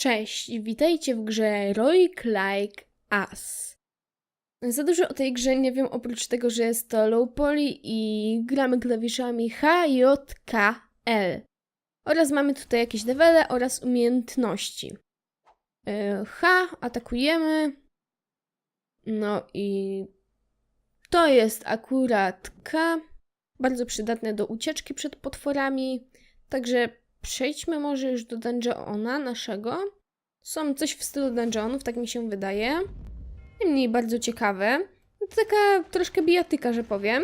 Cześć, witajcie w grze Roik Like Us. Za dużo o tej grze nie wiem, oprócz tego, że jest to low poly i gramy klawiszami H, J, K, L. Oraz mamy tutaj jakieś levele oraz umiejętności. Yy, H, atakujemy. No i to jest akurat K, bardzo przydatne do ucieczki przed potworami. Także przejdźmy może już do dungeona naszego. Są coś w stylu dungeonów, tak mi się wydaje. Niemniej bardzo ciekawe. To taka troszkę bijatyka, że powiem.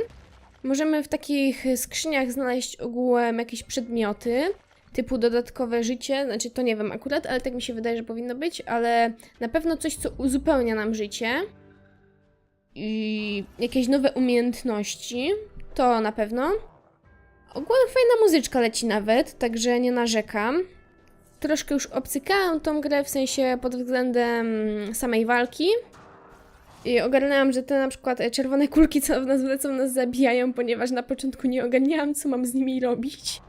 Możemy w takich skrzyniach znaleźć ogółem jakieś przedmioty, typu dodatkowe życie. Znaczy, to nie wiem akurat, ale tak mi się wydaje, że powinno być, ale na pewno coś, co uzupełnia nam życie. I jakieś nowe umiejętności. To na pewno. Ogólnie fajna muzyczka leci nawet, także nie narzekam. Troszkę już obcykałam tą grę, w sensie pod względem samej walki. I ogarnęłam, że te na przykład e, czerwone kulki, co w nas lecą, nas zabijają, ponieważ na początku nie ogarniałam, co mam z nimi robić.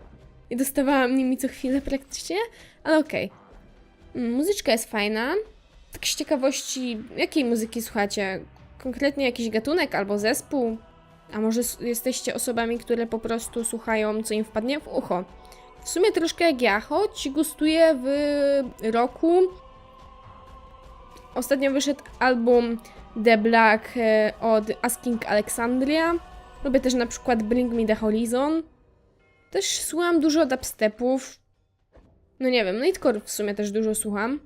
I dostawałam nimi co chwilę praktycznie, ale okej. Mm, Muzyczka jest fajna. Tak z ciekawości, jakiej muzyki słuchacie? Konkretnie jakiś gatunek albo zespół? A może jesteście osobami, które po prostu słuchają, co im wpadnie w ucho? W sumie troszkę jak ja, choć gustuję w roku. Ostatnio wyszedł album The Black e, od Asking Alexandria. Lubię też na przykład Bring Me The Horizon. Też słucham dużo dubstepów. No nie wiem, Nightcore w sumie też dużo słucham.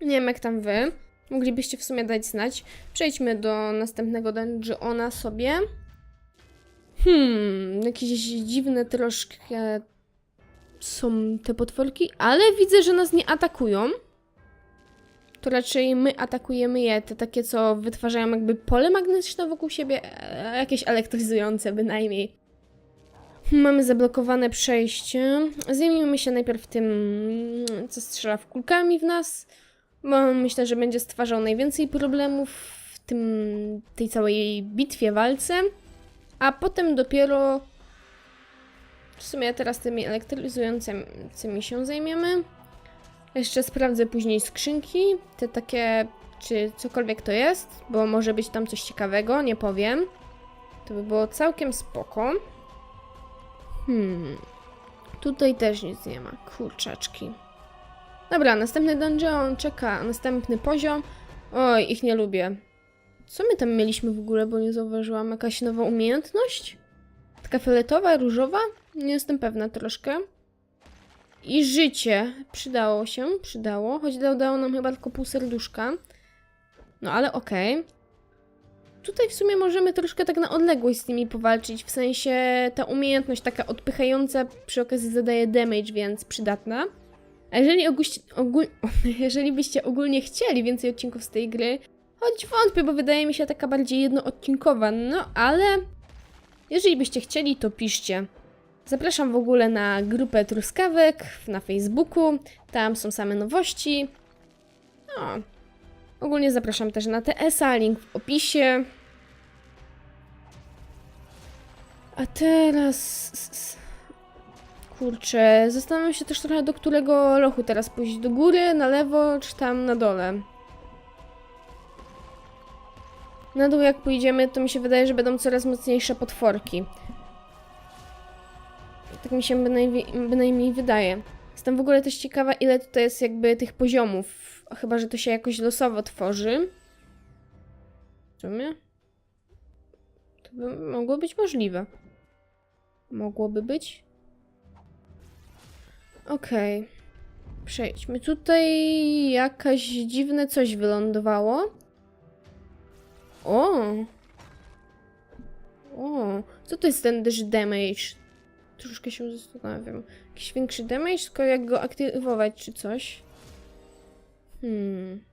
Nie wiem jak tam wy. Moglibyście w sumie dać znać. Przejdźmy do następnego dungeona sobie. Hmm, jakieś dziwne troszkę są te potworki, ale widzę, że nas nie atakują. To raczej my atakujemy je, te takie, co wytwarzają jakby pole magnetyczne wokół siebie, e, jakieś elektryzujące bynajmniej. Mamy zablokowane przejście. Zajmijmy się najpierw tym, co strzela w kulkami w nas, bo myślę, że będzie stwarzał najwięcej problemów w tym, tej całej bitwie, walce. A potem dopiero w sumie teraz tymi elektryzującymi się zajmiemy. Jeszcze sprawdzę później skrzynki, te takie, czy cokolwiek to jest, bo może być tam coś ciekawego, nie powiem. To by było całkiem spoko. Hmm. Tutaj też nic nie ma, kurczaczki. Dobra, następny dungeon czeka, następny poziom. Oj, ich nie lubię. Co my tam mieliśmy w ogóle, bo nie zauważyłam? Jakaś nowa umiejętność? Taka fioletowa, różowa? Nie jestem pewna troszkę. I życie. Przydało się, przydało. Choć dało, nam chyba tylko pół serduszka. No ale okej. Tutaj w sumie możemy troszkę tak na odległość z nimi powalczyć. W sensie ta umiejętność taka odpychająca przy okazji zadaje damage, więc przydatna. A jeżeli, ogól, jeżeli byście ogólnie chcieli więcej odcinków z tej gry, choć wątpię, bo wydaje mi się taka bardziej jednoodcinkowa, no ale jeżeli byście chcieli, to piszcie. Zapraszam w ogóle na grupę Truskawek na Facebooku. Tam są same nowości. No. Ogólnie zapraszam też na TS-a, link w opisie. A teraz. Kurczę, zastanawiam się też trochę do którego lochu teraz pójść. Do góry, na lewo, czy tam na dole. Na dół jak pójdziemy, to mi się wydaje, że będą coraz mocniejsze potworki. Tak mi się bynajmniej, bynajmniej wydaje. Jestem w ogóle też ciekawa, ile tutaj jest jakby tych poziomów. Chyba, że to się jakoś losowo tworzy. W sumie? To by mogło być możliwe. Mogłoby być. Okej. Przejdźmy. Tutaj jakaś dziwne coś wylądowało. O! O! Co to jest ten damage? Troszkę się zastanawiam. Jakiś większy damage, tylko jak go aktywować czy coś? Hmm.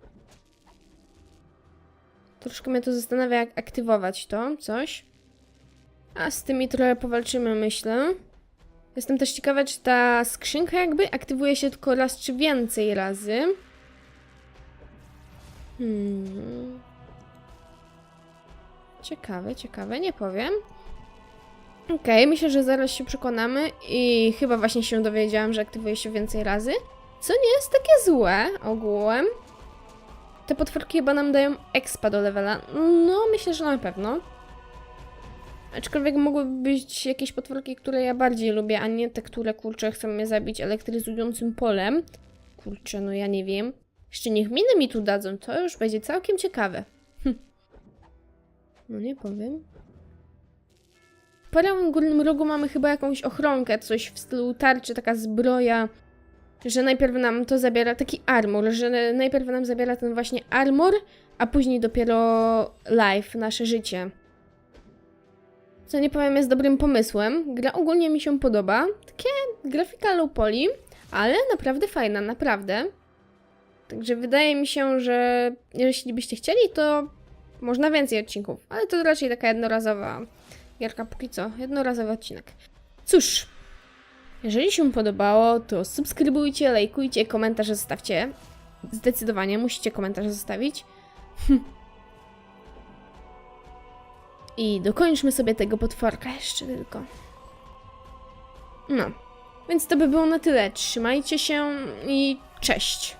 Troszkę mnie to zastanawia, jak aktywować to, coś. A z tymi trochę powalczymy, myślę. Jestem też ciekawa, czy ta skrzynka jakby aktywuje się tylko raz czy więcej razy. Hmm. Ciekawe, ciekawe, nie powiem. Okej, myślę, że zaraz się przekonamy i chyba właśnie się dowiedziałam, że aktywuje się więcej razy. Co nie jest takie złe ogółem. Te potworki chyba nam dają expa do levela. No, myślę, że na pewno. Aczkolwiek mogłyby być jakieś potworki, które ja bardziej lubię, a nie te, które kurczę chcą mnie zabić elektryzującym polem. Kurczę, no ja nie wiem. Jeszcze niech miny mi tu dadzą, to już będzie całkiem ciekawe. Hm. No nie powiem. W prawym górnym rogu mamy chyba jakąś ochronkę, coś w stylu tarczy, taka zbroja, że najpierw nam to zabiera taki armor, że najpierw nam zabiera ten właśnie armor, a później dopiero life, nasze życie. Co nie powiem, jest dobrym pomysłem. Gra ogólnie mi się podoba. Takie grafika low poly, ale naprawdę fajna, naprawdę. Także wydaje mi się, że jeśli byście chcieli, to można więcej odcinków, ale to raczej taka jednorazowa gierka póki co, jednorazowy odcinek. Cóż, jeżeli się podobało, to subskrybujcie, lajkujcie, komentarze zostawcie. Zdecydowanie musicie komentarze zostawić. I dokończmy sobie tego potworka jeszcze tylko. No, więc to by było na tyle. Trzymajcie się i cześć.